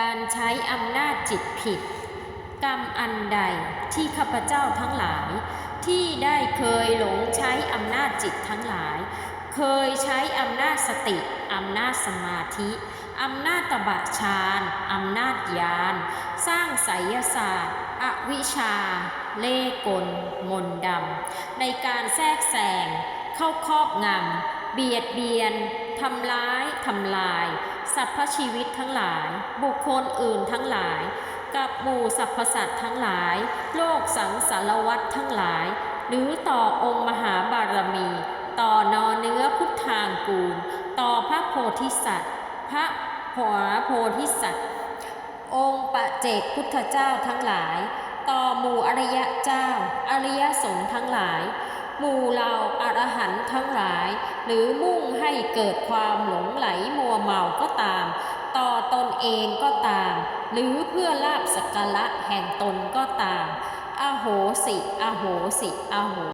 การใช้อำนาจจิตผิด กรรมอันใดที่ข้าพเจ้าทั้งหลาย ที่ได้เคยหลงใช้อำนาจจิตทั้งหลาย เคยใช้อำนาจสติอำนาจสมาธิอำนาจตบะฌานอำนาจญาณสร้างไสยศาสตร์ อวิชชา เล่กล มนดำในการแทรกแซงเข้าครอบงำ เบียดเบียนทำร้ายทำลายสรรพชีวิตทั้งหลาย บุคคลอื่นทั้งหลาย กับหมู่สรรพสัตว์ทั้งหลาย โลกสังสารวัฏทั้งหลาย หรือต่อองค์มหาบารมี ต่อนอเนื้อพุทธางกูล ต่อพระโพธิสัตว์ พระหัวโพธิสัตว์ องค์ปะเจกพุทธเจ้าทั้งหลาย ต่อหมู่อริยะเจ้า อริยสงฆ์ทั้งหลาย หมู่เราอรหันต์ทั้งหลาย หรือมุ่งให้เกิดความหลงไหลมัวเมาก็ตาม ต่อตนเองก็ตาม หรือเพื่อลาบสักการะแห่งตนก็ตาม อโหสิ อโหสิ อโห